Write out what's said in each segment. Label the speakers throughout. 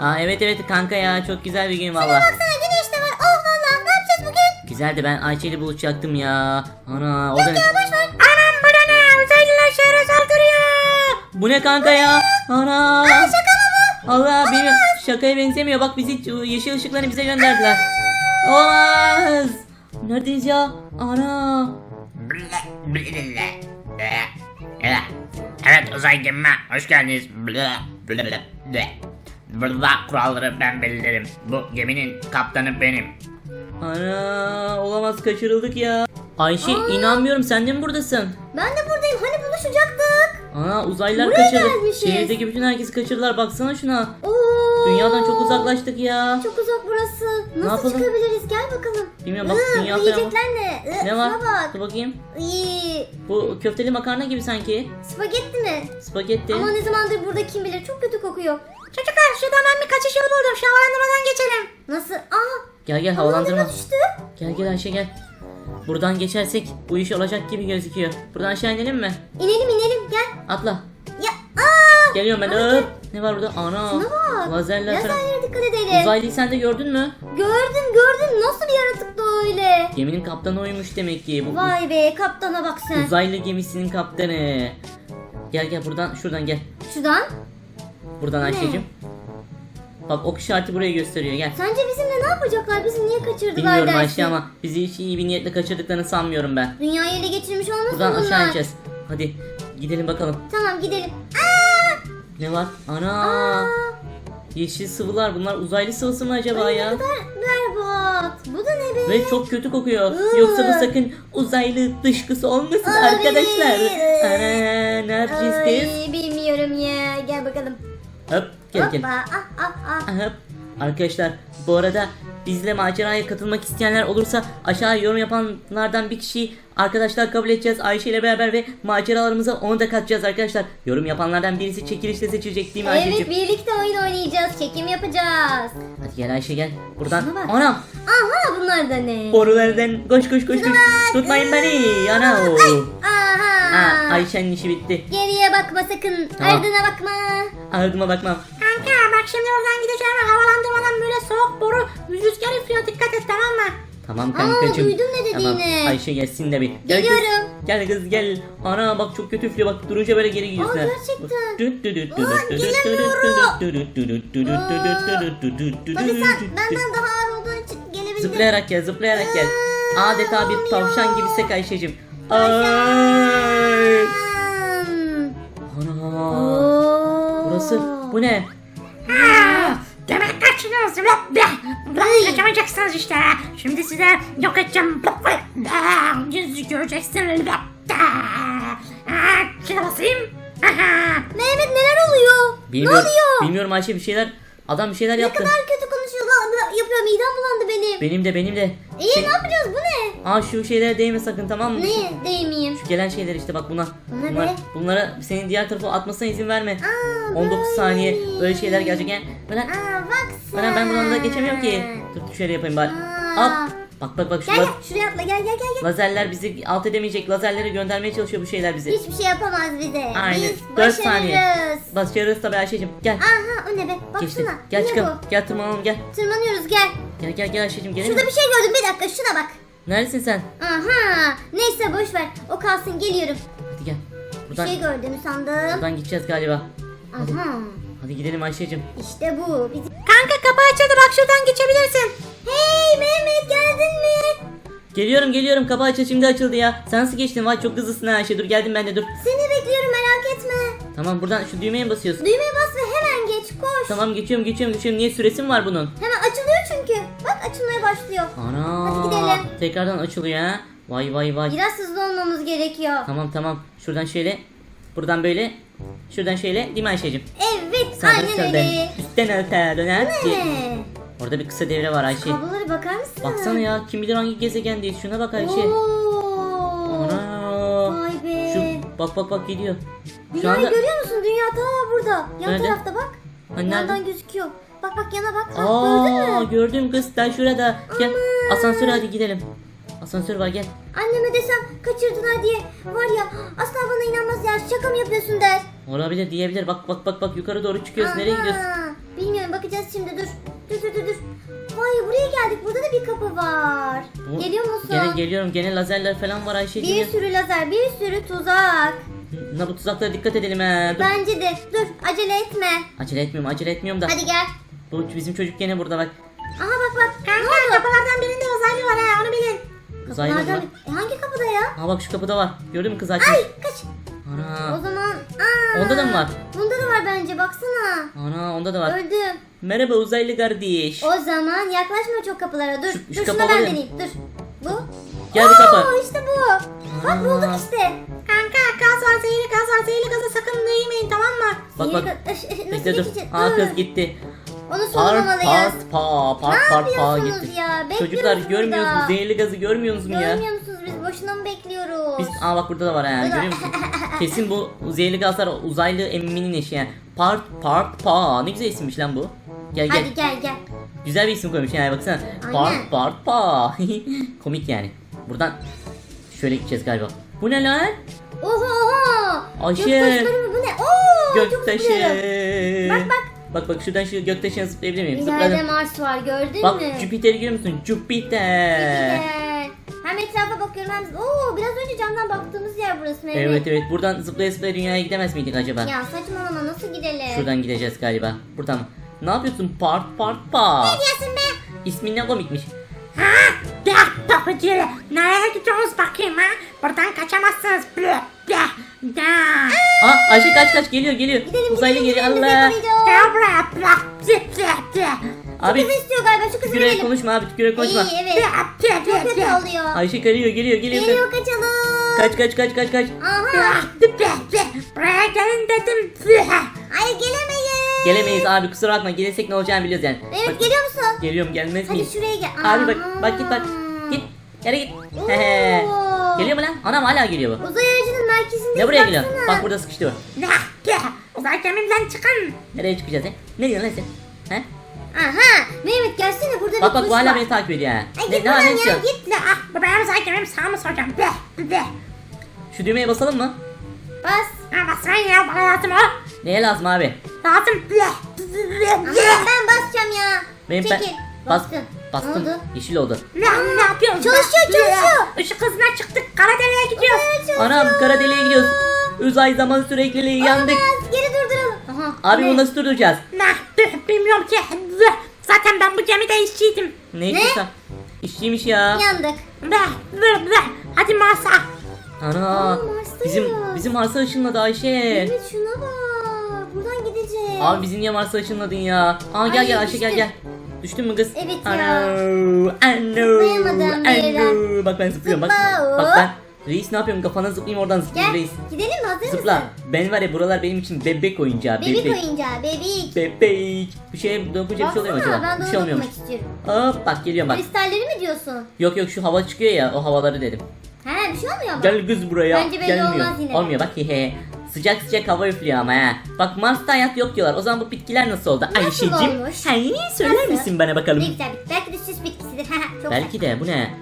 Speaker 1: Aa evet evet kanka ya çok güzel bir gün valla.
Speaker 2: Baksana güneş de var. Oh valla ne yapacağız bugün?
Speaker 1: Güzeldi ben Ayça ile buluşacaktım ya. Ana o da ne?
Speaker 2: Boş ver. Anam bu ne? Uzaylılar şehre saldırıyor.
Speaker 1: Bu ne kanka ya? Ana.
Speaker 2: Şaka mı bu?
Speaker 1: Allah benim şakaya benzemiyor. Bak bizi yeşil ışıklarını bize gönderdiler. Olamaz. Neredeyiz ya? Ana.
Speaker 3: Evet uzay gemime hoş geldiniz. Burada kuralları ben belirlerim. Bu geminin kaptanı benim.
Speaker 1: Ana olamaz kaçırıldık ya. Ayşe inanmıyorum sen de mi buradasın?
Speaker 2: Ben de buradayım. Hani buluşacaktık.
Speaker 1: Ana uzaylılar
Speaker 2: Buraya
Speaker 1: kaçırdı.
Speaker 2: gelmişiz.
Speaker 1: Şehirdeki bütün herkesi kaçırdılar baksana şuna.
Speaker 2: Oo.
Speaker 1: Dünyadan çok uzaklaştık ya.
Speaker 2: Çok uzak burası. Nasıl
Speaker 1: yapalım?
Speaker 2: çıkabiliriz? Gel bakalım.
Speaker 1: Bilmiyorum, bak
Speaker 2: Iı,
Speaker 1: dünya
Speaker 2: bu
Speaker 1: falan var.
Speaker 2: yiyecekler ne? Iı,
Speaker 1: Ne var?
Speaker 2: şuna bak.
Speaker 1: Dur bakayım.
Speaker 2: İyi.
Speaker 1: Bu köfteli makarna gibi sanki.
Speaker 2: Spagetti mi?
Speaker 1: Spagetti.
Speaker 2: Ama ne zamandır burada kim bilir çok kötü kokuyor. Çocuklar şuradan ben bir kaçış yolu buldum. Şu havalandırmadan geçelim. Nasıl? Aa
Speaker 1: Gel gel havalandırma.
Speaker 2: havalandırma düştü.
Speaker 1: Gel gel Ayşe gel. Buradan geçersek bu iş olacak gibi gözüküyor. Buradan aşağı inelim mi?
Speaker 2: İnelim inelim gel.
Speaker 1: Atla.
Speaker 2: Ya aa.
Speaker 1: Geliyorum ben. Hop. Ne var burada? Ana.
Speaker 2: Şuna bak.
Speaker 1: Lazerler.
Speaker 2: Lazerlere dikkat edelim.
Speaker 1: Uzaylıyı sen de gördün mü?
Speaker 2: Gördüm gördüm. Nasıl bir yaratıktı öyle?
Speaker 1: Geminin kaptanı oymuş demek ki. Bu
Speaker 2: Vay be kaptana bak sen.
Speaker 1: uzaylı gemisinin kaptanı. Gel gel buradan şuradan gel.
Speaker 2: Şuradan.
Speaker 1: Buradan Ayşe'cim. Bak ok işareti buraya gösteriyor gel.
Speaker 2: Sence bizimle ne yapacaklar? Bizi niye kaçırdılar
Speaker 1: Bilmiyorum
Speaker 2: dersin?
Speaker 1: Ayşe ama bizi hiç iyi bir niyetle kaçırdıklarını sanmıyorum ben.
Speaker 2: Dünyayı ele geçirmiş olmasın
Speaker 1: Buradan
Speaker 2: bunlar?
Speaker 1: aşağı ineceğiz. Hadi gidelim bakalım.
Speaker 2: Tamam gidelim. Aa!
Speaker 1: Ne var? Ana.
Speaker 2: Aa!
Speaker 1: Yeşil sıvılar. Bunlar uzaylı sıvısı mı acaba
Speaker 2: Ay,
Speaker 1: ya?
Speaker 2: Ne kadar berbat. Bu da ne be?
Speaker 1: Ve çok kötü kokuyor.
Speaker 2: Iı.
Speaker 1: Yoksa bu sakın uzaylı dışkısı olmasın
Speaker 2: Olabilir.
Speaker 1: arkadaşlar. Ana ne yapacağız kız?
Speaker 2: Ay, bilmiyorum ya. Gel bakalım.
Speaker 1: Hop gel gel.
Speaker 2: Hoppa. Ah ah.
Speaker 1: Hop. Arkadaşlar bu arada bizle maceraya katılmak isteyenler olursa aşağı yorum yapanlardan bir kişiyi arkadaşlar kabul edeceğiz Ayşe ile beraber ve maceralarımıza onu da katacağız arkadaşlar. Yorum yapanlardan birisi çekilişte seçilecek değil mi
Speaker 2: Evet
Speaker 1: Ayşe'cim?
Speaker 2: birlikte oyun oynayacağız. Çekim yapacağız.
Speaker 1: Hadi gel Ayşe gel. Buradan.
Speaker 2: Şuna bak.
Speaker 1: Anam.
Speaker 2: Aha bunlar da ne?
Speaker 1: Borulardan koş koş koş koş. Tutmayın beni. Ana.
Speaker 2: Aha.
Speaker 1: Ha, Ayşe'nin işi bitti.
Speaker 2: Geriye bakma sakın.
Speaker 1: Tamam.
Speaker 2: Ardına bakma.
Speaker 1: Ardıma bakmam.
Speaker 2: Şimdi oradan gideceğim ve havalandırmadan böyle soğuk boru rüzgar üflüyor dikkat et tamam mı?
Speaker 1: Tamam kankacığım.
Speaker 2: duydum ne
Speaker 1: Tamam
Speaker 2: dediğini.
Speaker 1: Ayşe gelsin de bir. Gel
Speaker 2: Geliyorum.
Speaker 1: Kız. Gel kız gel. Ana bak çok kötü üflüyor bak durunca böyle geri gidiyorsun.
Speaker 2: Aa, gerçekten.
Speaker 1: Ulan
Speaker 2: Ulan Tabii sen benden daha ağır olduğun için gelebildin.
Speaker 1: Zıplayarak gel zıplayarak gel. Adeta bir tavşan gibi sek Ayşe'cim. Ay.
Speaker 2: Hmm.
Speaker 1: Ana. Burası bu ne?
Speaker 2: Ay.
Speaker 3: Kaçamayacaksınız işte. Şimdi size yok edeceğim. Yüzü göreceksiniz. Şuna basayım.
Speaker 2: Mehmet neler oluyor?
Speaker 1: Bilmiyorum.
Speaker 2: Ne oluyor?
Speaker 1: Bilmiyorum Ayşe bir şeyler adam bir şeyler
Speaker 2: Ne
Speaker 1: yaptı.
Speaker 2: kadar kötü konuşuyor. Lan, Yapıyor midem bulandı benim.
Speaker 1: Benim de benim de.
Speaker 2: İyi
Speaker 1: Şey-
Speaker 2: ne yapacağız bu ne?
Speaker 1: Aa şu şeylere değme sakın tamam mı?
Speaker 2: Ne değmeyeyim.
Speaker 1: Gelen şeyler işte bak buna.
Speaker 2: Bunlar
Speaker 1: Bunlar,
Speaker 2: ne?
Speaker 1: bunlara senin diğer tarafa atmasına izin verme.
Speaker 2: Aa,
Speaker 1: 19
Speaker 2: böyle.
Speaker 1: saniye böyle şeyler gelecek. Yani böyle,
Speaker 2: Aa bak sen.
Speaker 1: böyle ben buradan da geçemiyorum ki. Dur şöyle yapayım bari.
Speaker 2: Aa.
Speaker 1: Hop. Bak bak bak şu
Speaker 2: Gel gel şuraya atla gel gel gel. gel.
Speaker 1: lazerler bizi alt edemeyecek. Lazerleri göndermeye çalışıyor bu şeyler bizi.
Speaker 2: Hiçbir şey yapamaz bize.
Speaker 1: Aynen.
Speaker 2: Biz
Speaker 1: 4 saniye.
Speaker 2: başarırız.
Speaker 1: Tabii Ayşe'cim. Gel.
Speaker 2: Aha o ne be?
Speaker 1: Geçti.
Speaker 2: Baksana.
Speaker 1: Gel
Speaker 2: ne
Speaker 1: çıkalım.
Speaker 2: bu?
Speaker 1: Gel tırmanalım gel.
Speaker 2: Tırmanıyoruz gel.
Speaker 1: Gel gel gel Ayşe'cim gelin.
Speaker 2: Şurada bir şey gördüm bir dakika şuna bak.
Speaker 1: Neredesin sen?
Speaker 2: Aha. Neyse boş ver. O kalsın geliyorum.
Speaker 1: Hadi gel.
Speaker 2: Bir
Speaker 1: Buradan,
Speaker 2: şey gördüm sandım.
Speaker 1: buradan gideceğiz galiba.
Speaker 2: Aha.
Speaker 1: Hadi gidelim Ayşe'cim.
Speaker 2: İşte bu. Bizim... Kanka kapı açıldı bak şuradan geçebilirsin. Hey Mehmet geldin mi?
Speaker 1: Geliyorum geliyorum kapı açıl şimdi açıldı ya. Sen nasıl geçtin? Vay çok hızlısın ha Ayşe dur geldim ben de dur.
Speaker 2: Seni bekliyorum merak etme.
Speaker 1: Tamam buradan şu düğmeye mi basıyorsun?
Speaker 2: Düğmeye bas ve hemen geç koş.
Speaker 1: Tamam geçiyorum geçiyorum geçiyorum. Niye süresi mi var bunun?
Speaker 2: Hemen açılıyor çünkü. Bak açılmaya başlıyor.
Speaker 1: Ana.
Speaker 2: Hadi gidelim.
Speaker 1: Tekrardan açılıyor ha. Vay vay vay.
Speaker 2: Biraz hızlı olmamız gerekiyor.
Speaker 1: Tamam tamam. Şuradan şöyle. Buradan böyle. Şuradan şöyle. Değil mi Ayşe'cim?
Speaker 2: Evet
Speaker 1: Sağdan
Speaker 2: aynen
Speaker 1: soldan.
Speaker 2: öyle.
Speaker 1: Üstten alta döner.
Speaker 2: Ne?
Speaker 1: Orada bir kısa devre var Ayşe.
Speaker 2: Kablolara bakar mısın?
Speaker 1: Baksana ya kim bilir hangi gezegendeyiz. Şuna bak Ayşe.
Speaker 2: Oo.
Speaker 1: Ana.
Speaker 2: Vay be.
Speaker 1: Şu bak bak bak gidiyor. Şu
Speaker 2: Dünyayı
Speaker 1: anda
Speaker 2: görüyor musun? Dünya ta burada. Yan
Speaker 1: Nerede?
Speaker 2: tarafta bak.
Speaker 1: Hani
Speaker 2: Yandan
Speaker 1: nerede?
Speaker 2: gözüküyor. Bak bak yana bak. Ha, gördün
Speaker 1: Aa
Speaker 2: mü?
Speaker 1: gördüm kız sen şurada. Gel
Speaker 2: Aman.
Speaker 1: Asansöre hadi gidelim. Asansör var gel.
Speaker 2: Anneme desem kaçırdılar diye var ya asla bana inanmaz ya şaka mı yapıyorsun der.
Speaker 1: Olabilir diyebilir. Bak bak bak bak yukarı doğru çıkıyoruz. Nereye
Speaker 2: Aha,
Speaker 1: gidiyoruz?
Speaker 2: Bilmiyorum bakacağız şimdi dur. Dur dur dur dur. Vay buraya geldik. Burada da bir kapı var.
Speaker 1: Bu-
Speaker 2: Geliyor musun?
Speaker 1: Gene geliyorum. Gene lazerler falan var Ayşe'cim.
Speaker 2: bir
Speaker 1: ya.
Speaker 2: sürü lazer, bir sürü tuzak.
Speaker 1: Na bu tuzaklara dikkat edelim he. Dur.
Speaker 2: Bence de. Dur acele etme.
Speaker 1: Acele etmiyorum acele etmiyorum da.
Speaker 2: Hadi gel.
Speaker 1: Bu bizim çocuk gene burada bak.
Speaker 2: Aha bak bak. Kanka kapılardan birinde uzaylı var ha onu bilin.
Speaker 1: Uzaylı mı
Speaker 2: Kapılardan bir- E, hangi kapıda ya?
Speaker 1: Aa bak şu kapıda var. Gördün mü kız açmış?
Speaker 2: Ay kaç. O
Speaker 1: Ana.
Speaker 2: zaman. Aa,
Speaker 1: Onda da mı var?
Speaker 2: Bunda da var bence baksana.
Speaker 1: Ana onda da var.
Speaker 2: Öldüm.
Speaker 1: Merhaba uzaylı kardeş.
Speaker 2: O zaman yaklaşma çok kapılara. Dur.
Speaker 1: Şu- şu
Speaker 2: dur şuna ben deneyeyim. Dur. Bu.
Speaker 1: Gel bu
Speaker 2: Oo,
Speaker 1: kapı.
Speaker 2: işte bu. Bak bulduk işte. Kanka gaz var zehirli gaz var zehirli gaza sakın değmeyin tamam mı?
Speaker 1: Bak bak.
Speaker 2: Nasıl
Speaker 1: Bekle dur. Aa kız gitti.
Speaker 2: Onu
Speaker 1: Part
Speaker 2: sormamalıyız.
Speaker 1: part pa part part pa
Speaker 2: yapıyorsunuz
Speaker 1: gitti.
Speaker 2: ya? Bekliyoruz
Speaker 1: Çocuklar görmüyor
Speaker 2: burada.
Speaker 1: musunuz? Zehirli gazı görmüyorsunuz mu ya?
Speaker 2: Görmüyor musunuz biz boşuna mı bekliyoruz?
Speaker 1: Biz aa bak burada da var ha
Speaker 2: Burada.
Speaker 1: görüyor musun? Kesin bu zehirli gazlar uzaylı emminin eşi yani. Part part pa ne güzel isimmiş lan bu. Gel gel.
Speaker 2: Hadi gel gel.
Speaker 1: Güzel bir isim koymuş yani baksana.
Speaker 2: Aynen.
Speaker 1: Part part pa. Komik yani. Buradan şöyle gideceğiz galiba. Bu ne lan?
Speaker 2: Oho oho.
Speaker 1: Ayşe.
Speaker 2: Göktaşları mı bu ne? Oo çok
Speaker 1: Göktaşı.
Speaker 2: Bak, bak.
Speaker 1: Bak bak şuradan şu göktaşına zıplayabilir miyim?
Speaker 2: İleride
Speaker 1: Zıpladım.
Speaker 2: Mars var gördün
Speaker 1: Bak
Speaker 2: mü?
Speaker 1: Jüpiter'i görüyor musun? Jüpiter.
Speaker 2: Güzel. Hem etrafa bakıyorum hem... Oo biraz önce camdan baktığımız yer burası Mehmet.
Speaker 1: Evet evet buradan zıplaya zıplaya dünyaya gidemez miydik acaba?
Speaker 2: Ya saçmalama nasıl gidelim?
Speaker 1: Şuradan gideceğiz galiba. Buradan mı? Ne yapıyorsun? Part part pa.
Speaker 2: Diyorsun be.
Speaker 1: İsmin ne komikmiş.
Speaker 3: Ha? Ya babacı. Nereye gidiyoruz bakayım ha? Buradan kaçamazsınız. Bleh.
Speaker 1: Aa Ayşe kaç kaç geliyor geliyor.
Speaker 2: Gidelim
Speaker 1: Uzaylı
Speaker 2: gidelim,
Speaker 1: geliyor
Speaker 2: gidelim,
Speaker 1: Allah.
Speaker 3: bleh, bleh.
Speaker 1: Abi
Speaker 2: Kız istiyor galiba şu kızı
Speaker 1: tükürerek
Speaker 2: verelim.
Speaker 1: konuşma abi tükürerek konuşma.
Speaker 2: İyi evet. Çok kötü oluyor.
Speaker 1: Ayşe geliyor geliyor geliyor.
Speaker 2: Geliyor kaçalım.
Speaker 1: Kaç kaç kaç kaç kaç.
Speaker 2: Aha. Hayır gelemeyiz.
Speaker 1: Gelemeyiz abi kusura bakma. Gelirsek ne olacağını biliyoruz yani.
Speaker 2: Evet
Speaker 1: Bak,
Speaker 2: geliyor musun?
Speaker 1: Geliyorum gelmez
Speaker 2: Hadi
Speaker 1: miyim?
Speaker 2: şuraya gel.
Speaker 1: Abi bak bak git bak. Git. Yere git.
Speaker 2: Oo.
Speaker 1: Geliyor mu lan? Anam hala geliyor bu.
Speaker 2: Merkezinde
Speaker 1: Ne buraya geliyor? Bak burada sıkıştı bu.
Speaker 3: Bleh. Uzay gemimden çıkın.
Speaker 1: Nereye çıkacağız he? Ne diyorsun lan sen? He?
Speaker 2: Aha. Mehmet gelsene burada
Speaker 1: Bak
Speaker 2: bir
Speaker 1: bak
Speaker 2: tuş
Speaker 1: bu hala
Speaker 2: var.
Speaker 1: beni takip ediyor ha.
Speaker 2: Ay
Speaker 1: Ne,
Speaker 2: git
Speaker 1: ne,
Speaker 2: buradan
Speaker 1: ne
Speaker 2: ya
Speaker 1: istiyorsun?
Speaker 2: git.
Speaker 3: Bleh, ah, bu benim uzay gemim sağ mı soracağım? Bleh, bleh.
Speaker 1: Şu düğmeye basalım mı?
Speaker 2: Bas.
Speaker 3: Ha basmayın ya bana lazım o.
Speaker 1: Neye lazım abi?
Speaker 3: Lazım. Bleh, bleh,
Speaker 2: Ama
Speaker 3: bleh.
Speaker 2: ben basacağım ya.
Speaker 1: Benim
Speaker 2: Çekil.
Speaker 1: ben bas,
Speaker 2: Bastın.
Speaker 1: Bastım.
Speaker 2: Ne oldu?
Speaker 1: Yeşil oldu.
Speaker 3: Ne, ne yapıyorsun?
Speaker 2: Çalışıyor, çalışıyor.
Speaker 3: Işık hızına çıktık. Kara deliğe gidiyoruz.
Speaker 1: Anam kara deliğe gidiyoruz. Uzay zaman sürekliliği yandık.
Speaker 2: Olamaz, Geri durduralım. Aha.
Speaker 1: Abi
Speaker 2: ne?
Speaker 1: bunu nasıl durduracağız?
Speaker 3: Ne? Bilmiyorum ki. Zaten ben bu gemide işçiydim.
Speaker 1: Ne istiyorsan. İşçiymiş ya.
Speaker 2: Yandık.
Speaker 3: Bleh, bleh, bleh. Hadi Mars'a.
Speaker 1: Ana.
Speaker 2: Aa.
Speaker 1: Bizim bizim Mars'a ışınladı Ayşe.
Speaker 2: Evet şuna bak. Buradan gideceğiz.
Speaker 1: Abi bizi niye Mars'a ışınladın ya? Aa gel
Speaker 2: Ay,
Speaker 1: gel Ayşe gel
Speaker 2: düştüm.
Speaker 1: gel. Düştün mü kız?
Speaker 2: Evet ya.
Speaker 1: Ano, ano,
Speaker 2: Zıplayamadım bir yerden.
Speaker 1: ano. Bak ben zıplıyorum bak.
Speaker 2: Zıpla,
Speaker 1: Bak ben. Reis ne yapıyorum? Kafana zıplayayım oradan zıplayayım reis.
Speaker 2: Gidelim mi? Hazır
Speaker 1: Zıpla.
Speaker 2: mısın?
Speaker 1: Ben var ya buralar benim için bebek oyuncağı.
Speaker 2: Bebek
Speaker 1: Bebek.
Speaker 2: oyuncağı. Bebek.
Speaker 1: Bebek. Bir şeye dokunca bir şey oluyor mu
Speaker 2: Baksana
Speaker 1: acaba?
Speaker 2: ben de
Speaker 1: bir şey
Speaker 2: onu
Speaker 1: olmuyormuş.
Speaker 2: dokunmak istiyorum.
Speaker 1: Hop bak geliyorum bak.
Speaker 2: Kristalleri mi diyorsun?
Speaker 1: Yok yok şu hava çıkıyor ya o havaları dedim.
Speaker 2: He bir şey olmuyor mu?
Speaker 1: Gel kız buraya.
Speaker 2: Bence belli
Speaker 1: Gelmiyor.
Speaker 2: olmaz yine.
Speaker 1: Olmuyor bak hehe. Sıcak sıcak hava üflüyor ama ha. Bak Mars'ta hayat yok diyorlar. O zaman bu bitkiler nasıl oldu?
Speaker 2: Nasıl
Speaker 1: Ayşe'cim
Speaker 2: olmuş?
Speaker 1: sen söyler
Speaker 2: Nasıl?
Speaker 1: misin bana bakalım?
Speaker 2: Ne güzel. Belki de süs bitkisidir. Çok
Speaker 1: Belki de bu ne?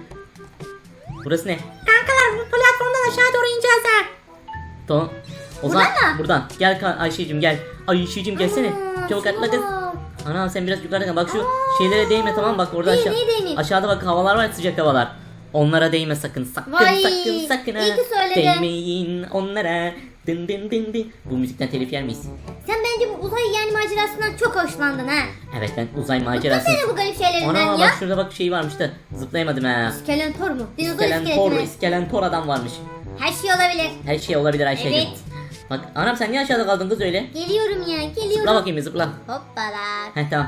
Speaker 1: Burası ne?
Speaker 3: Kankalar bu platformdan aşağı doğru ineceğiz ha.
Speaker 1: Tamam. O zaman
Speaker 2: Buradan mı?
Speaker 1: buradan. Gel Ka- Ayşe'cim gel. Ayşe'cim gelsene.
Speaker 2: Aa,
Speaker 1: Çabuk
Speaker 2: şuna
Speaker 1: atla kız.
Speaker 2: bak.
Speaker 1: Ana sen biraz yukarıda kal. Bak şu şeylere değme tamam mı? bak orada
Speaker 2: Neye-
Speaker 1: aşağı.
Speaker 2: değmeyeyim?
Speaker 1: Aşağıda bak havalar var ya, sıcak havalar. Onlara değme sakın. Sakın
Speaker 2: Vay,
Speaker 1: sakın sakın ha.
Speaker 2: iyi ki söyledin.
Speaker 1: Değmeyin onlara. Dın dın dın dın. Bu müzikten telif yer miyiz?
Speaker 2: Sen bence bu uzay yani macerasından çok hoşlandın ha.
Speaker 1: Evet ben uzay
Speaker 2: Bıktın
Speaker 1: macerası.
Speaker 2: seni bu garip şeylerinden
Speaker 1: Ana
Speaker 2: ya.
Speaker 1: bak şurada bak şey varmış da zıplayamadım ha.
Speaker 2: İskeletor mu? Dinozor
Speaker 1: İskelentor,
Speaker 2: mi?
Speaker 1: iskelentor adam varmış.
Speaker 2: Her şey olabilir.
Speaker 1: Her şey olabilir Ayşe'cim.
Speaker 2: Evet.
Speaker 1: Bak anam sen niye aşağıda kaldın kız öyle?
Speaker 2: Geliyorum ya geliyorum.
Speaker 1: Zıpla bakayım zıpla.
Speaker 2: Hoppala.
Speaker 1: Heh tamam.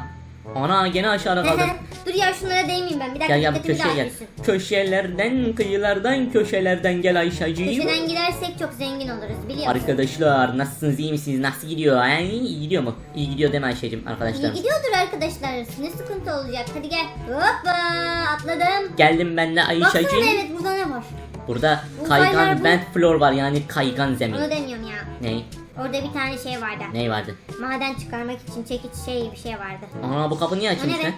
Speaker 1: Ana gene aşağıda kaldın.
Speaker 2: Dur ya şunlara değmeyeyim ben. Bir dakika
Speaker 1: Gel gel bu
Speaker 2: dikkatimi
Speaker 1: köşeye gel.
Speaker 2: dağıtıyorsun.
Speaker 1: Köşelerden, kıyılardan, köşelerden gel Ayşe'cim.
Speaker 2: Köşeden gidersek çok zengin oluruz biliyor musun?
Speaker 1: Arkadaşlar nasılsınız iyi misiniz nasıl gidiyor ha? iyi gidiyor mu iyi gidiyor deme Ayşe'cim
Speaker 2: İyi
Speaker 1: arkadaşlar
Speaker 2: gidiyordur arkadaşlar. Ne sıkıntı olacak? Hadi gel. Hoppa atladım.
Speaker 1: geldim ben de
Speaker 2: Baksana
Speaker 1: Ayşe'cim
Speaker 2: evet burada ne var?
Speaker 1: burada
Speaker 2: Uzaylar
Speaker 1: kaygan
Speaker 2: bu.
Speaker 1: bent floor var yani kaygan zemin
Speaker 2: Onu demiyorum ya.
Speaker 1: ne
Speaker 2: Orada bir tane şey vardı.
Speaker 1: ne vardı?
Speaker 2: Maden çıkarmak için çekiç şey bir şey vardı.
Speaker 1: Aa bu kapı niye açılmış lan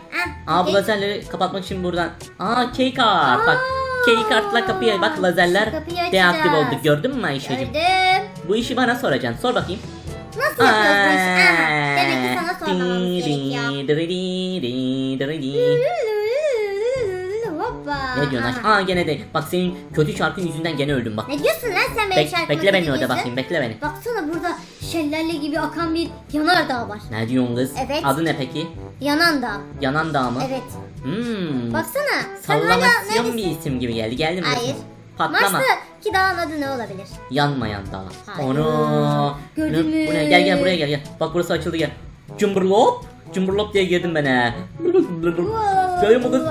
Speaker 2: Ah,
Speaker 1: Aa bu lazerleri kapatmak için buradan. Aa key card. Bak key kartla kapıya bak lazerler deaktif oldu. gördün mü Ayşe'cim?
Speaker 2: Gördüm.
Speaker 1: bu işi bana soracaksın. Sor bakayım.
Speaker 2: Nasıl? Aha, demek ki sana sormamamız gerekiyor. Hoppa.
Speaker 1: Ne diyorsun aşk? Aa gene de. Bak senin kötü şarkın yüzünden gene öldüm bak.
Speaker 2: Ne diyorsun lan sen benim
Speaker 1: Bek-
Speaker 2: şarkımı
Speaker 1: bekle beni orada bakayım bekle beni.
Speaker 2: Baksana burada şelale gibi akan bir yanardağ var.
Speaker 1: Ne diyorsun kız?
Speaker 2: Evet.
Speaker 1: Adı ne peki?
Speaker 2: Yanandağ.
Speaker 1: Yanan dağ mı?
Speaker 2: Evet.
Speaker 1: Hmm.
Speaker 2: Baksana. Sen hala
Speaker 1: Sallamasyon
Speaker 2: neredesin?
Speaker 1: bir isim gibi geldi. Geldi mi?
Speaker 2: Hayır.
Speaker 1: Patlama.
Speaker 2: Mars'taki dağın adı ne olabilir?
Speaker 1: Yanmayan dağ.
Speaker 2: Hayır.
Speaker 1: Onu.
Speaker 2: Gördün mü?
Speaker 1: Bu ne? Gel gel buraya gel gel. Bak burası açıldı gel. Cumburlop. Cumburlop diye girdim ben he. Görüyor musun?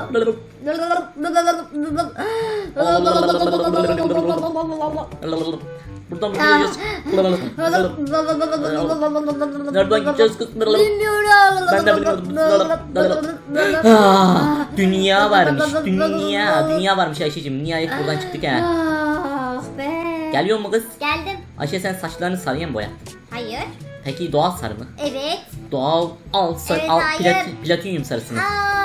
Speaker 1: Buradan mı gidiyoruz? Nereden gideceğiz kız?
Speaker 2: Bilmiyorum.
Speaker 1: Ben de bilmiyorum. Ah, dünya varmış. Dünya. Dünya varmış Ayşe'cim. Dünyaya buradan çıktık ha.
Speaker 2: Ah be.
Speaker 1: Geliyor mu kız?
Speaker 2: Geldim.
Speaker 1: Ayşe sen saçlarını sarıya mı boyattın?
Speaker 2: Hayır.
Speaker 1: Peki doğal sarı mı?
Speaker 2: Evet.
Speaker 1: Doğal al sarı
Speaker 2: Evet,
Speaker 1: al
Speaker 2: hayır.
Speaker 1: plat, platinyum sarısını.
Speaker 2: Aa,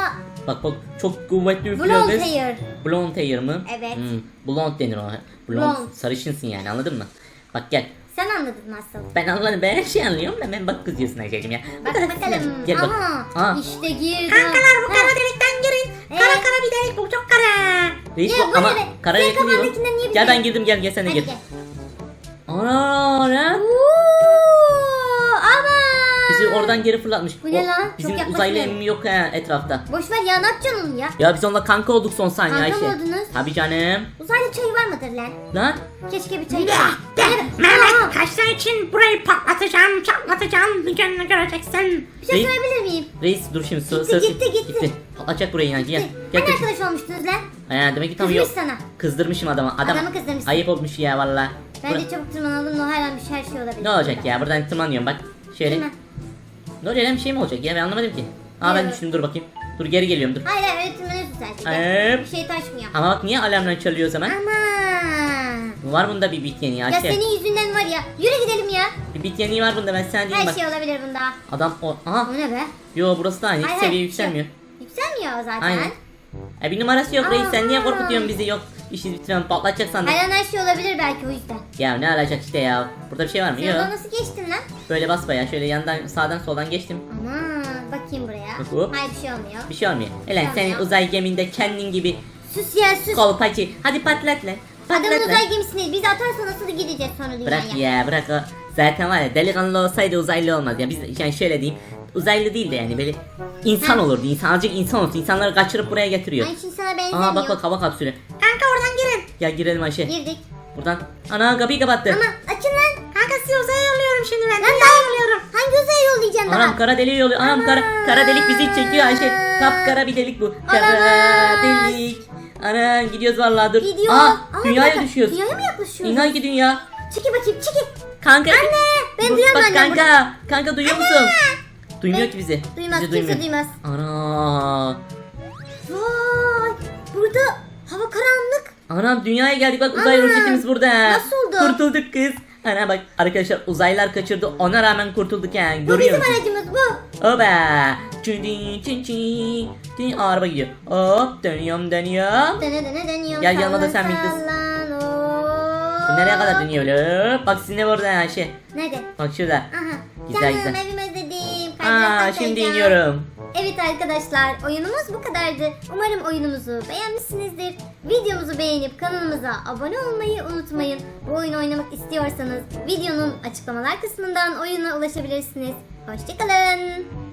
Speaker 1: Bak bak çok kuvvetli üflüyor
Speaker 2: blonde
Speaker 1: kız.
Speaker 2: hair.
Speaker 1: Blonde hair mı?
Speaker 2: Evet.
Speaker 1: Hmm, blonde denir o. Blonde.
Speaker 2: Blonde.
Speaker 1: Sarışınsın yani anladın mı? Bak gel.
Speaker 2: Sen anladın nasıl?
Speaker 1: Ben anladım ben her şeyi anlıyorum da ben bak kızıyorsun Ayşe'cim ya.
Speaker 2: Bak bakalım.
Speaker 1: Gel bak.
Speaker 2: Aha.
Speaker 1: Aa.
Speaker 2: İşte girdim.
Speaker 3: Kankalar bu kara delikten girin. Kara
Speaker 2: Evet.
Speaker 3: kara bir delik bu çok kara.
Speaker 1: Reis
Speaker 2: Ya
Speaker 1: bu
Speaker 2: bu
Speaker 1: ama
Speaker 2: ne be?
Speaker 1: kara
Speaker 2: Sen
Speaker 1: renkli değil o.
Speaker 2: kafandakinden niye
Speaker 1: Gel ben girdim gel gel sen de
Speaker 2: Hadi
Speaker 1: gir.
Speaker 2: gel.
Speaker 1: Ana ana. Bizi oradan geri fırlatmış.
Speaker 2: Bu ne
Speaker 1: O-
Speaker 2: lan? Çok
Speaker 1: Bizim
Speaker 2: yaklaşıyor.
Speaker 1: uzaylı emmi yok ha etrafta.
Speaker 2: Boş ver ya ne yapacaksın onu ya?
Speaker 1: Ya biz onunla kanka olduk son saniye
Speaker 2: Kanka
Speaker 1: Ayşe.
Speaker 2: mı oldunuz?
Speaker 1: Tabii canım.
Speaker 2: Uzaylı çayı var mıdır lan?
Speaker 1: Lan
Speaker 2: Keşke bir çay.
Speaker 3: De, de, Mehmet kaçtan için burayı patlatacağım, çatlatacağım. Bir gün göreceksin.
Speaker 2: Bir şey
Speaker 1: Reis-
Speaker 2: sorabilir miyim?
Speaker 1: reis dur şimdi su
Speaker 2: Gitti,
Speaker 1: sırası-
Speaker 2: gitti, gitti.
Speaker 1: Patlatacak burayı yani gel. Gel
Speaker 2: Hani
Speaker 1: kız.
Speaker 2: arkadaş olmuştunuz lan?
Speaker 1: Ha, demek ki tam
Speaker 2: Kızmış
Speaker 1: yok.
Speaker 2: sana.
Speaker 1: Kızdırmışım adamı. Adam,
Speaker 2: Adamı kızdırmışsın.
Speaker 1: Ayıp olmuş ya valla.
Speaker 2: Ben
Speaker 1: Bura-
Speaker 2: de çabuk tırmanalım. No her an bir her şey olabilir.
Speaker 1: Ne olacak ya buradan tırmanıyorum bak. Şöyle.
Speaker 2: Tırman.
Speaker 1: Ne oluyor lan bir şey mi olacak ya ben anlamadım ki. Aa ben
Speaker 2: Yok.
Speaker 1: düştüm dur bakayım. Dur geri geliyorum dur.
Speaker 2: Hayır hayır tırmanıyorsun sen.
Speaker 1: Ee?
Speaker 2: Bir şey taşmıyor.
Speaker 1: Ama bak niye alarmlar çalıyor o zaman?
Speaker 2: Aman.
Speaker 1: Var bunda bir bit yeniği
Speaker 2: Ya
Speaker 1: Ayşe.
Speaker 2: senin yüzünden var ya. Yürü gidelim ya.
Speaker 1: Bir bit yeniği var bunda ben sana diyeyim
Speaker 2: Her
Speaker 1: bak.
Speaker 2: şey olabilir bunda.
Speaker 1: Adam o... Aha.
Speaker 2: Bu ne be?
Speaker 1: Yo burası da aynı. Hiç
Speaker 2: Hayır,
Speaker 1: seviye
Speaker 2: hayır,
Speaker 1: yükselmiyor.
Speaker 2: şey- Yükselmiyor zaten.
Speaker 1: Aynen. E bir numarası yok reis sen niye korkutuyorsun bizi yok. İşi bitiren patlatacak sandık.
Speaker 2: Her an her şey olabilir belki o yüzden.
Speaker 1: Ya ne alacak işte ya. Burada bir şey var mı?
Speaker 2: Sen
Speaker 1: Yok.
Speaker 2: oradan nasıl geçtin lan?
Speaker 1: Böyle basbaya şöyle yandan sağdan soldan geçtim.
Speaker 2: Aman bakayım buraya.
Speaker 1: Hop.
Speaker 2: Hayır bir şey olmuyor.
Speaker 1: Bir şey olmuyor. Elen senin
Speaker 2: Olmuyor.
Speaker 1: uzay geminde kendin gibi
Speaker 2: Sus ya sus.
Speaker 1: kolpacı. Hadi patlat lan. Patlat
Speaker 2: Adamın
Speaker 1: lan.
Speaker 2: uzay gemisini bizi atarsa nasıl gideceğiz sonra dünyaya?
Speaker 1: Bırak ya bırak o. Zaten var ya delikanlı olsaydı uzaylı olmaz ya. Biz yani şöyle diyeyim. Uzaylı değil de yani böyle insan olurdu. İnsan, azıcık insan olsun. İnsanları kaçırıp buraya getiriyor.
Speaker 2: Ay şimdi sana benzemiyor.
Speaker 1: Aa bak bak hava kapsülü.
Speaker 3: Kanka oradan girin.
Speaker 1: Gel girelim Ayşe.
Speaker 2: Girdik.
Speaker 1: Buradan. Ana kapıyı kapattı.
Speaker 2: Ama açın lan.
Speaker 3: Kanka sizi uzaya yolluyorum şimdi ben.
Speaker 2: Lan
Speaker 3: Dünyaya yolluyorum.
Speaker 2: Hangi uzaya yollayacaksın daha?
Speaker 1: Anam kara deliği yoluyor. Anam kara, kara delik bizi çekiyor Ayşe. Kapkara bir delik bu. Kara
Speaker 2: Olamaz.
Speaker 1: delik. Ana gidiyoruz vallahi dur.
Speaker 2: Gidiyor.
Speaker 1: Aa,
Speaker 2: Aa,
Speaker 1: dünyaya düşüyoruz.
Speaker 2: Dünyaya mı yaklaşıyoruz?
Speaker 1: İnan ki dünya.
Speaker 2: Çekil bakayım çekil.
Speaker 1: Kanka.
Speaker 2: Anne, ben duyuyorum
Speaker 1: Bak
Speaker 2: annem
Speaker 1: kanka. Kanka duyuyor musun? Duymuyor
Speaker 2: Ben-
Speaker 1: ki bizi.
Speaker 2: Duymaz
Speaker 1: bizi
Speaker 2: kimse
Speaker 1: duymuyor.
Speaker 2: duymaz.
Speaker 1: Ana.
Speaker 2: Vay burada hava karanlık.
Speaker 1: Anam dünyaya geldik bak uzay
Speaker 2: Ana,
Speaker 1: roketimiz burada.
Speaker 2: nasıl oldu?
Speaker 1: Kurtulduk kız. Ana bak arkadaşlar uzaylılar kaçırdı ona rağmen kurtulduk yani
Speaker 2: Bu
Speaker 1: görüyor
Speaker 2: bizim
Speaker 1: musun?
Speaker 2: aracımız bu.
Speaker 1: Oba. Çin çin çin çin. Araba gidiyor. Hop dönüyorum dönüyorum.
Speaker 2: Dene dene deniyorum.
Speaker 1: Gel, yanına da sen bin kız.
Speaker 2: sallan,
Speaker 1: Bu
Speaker 2: hop.
Speaker 1: nereye kadar dönüyor öyle? Hop, Bak sizin ev orada Ayşe.
Speaker 2: Nerede?
Speaker 1: Bak şurada.
Speaker 2: Aha.
Speaker 1: Güzel,
Speaker 2: Canım
Speaker 1: güzel.
Speaker 2: evimi özledim.
Speaker 1: Aa şimdi iniyorum.
Speaker 2: Evet arkadaşlar oyunumuz bu kadardı. Umarım oyunumuzu beğenmişsinizdir. Videomuzu beğenip kanalımıza abone olmayı unutmayın. Bu oyunu oynamak istiyorsanız videonun açıklamalar kısmından oyuna ulaşabilirsiniz. Hoşçakalın.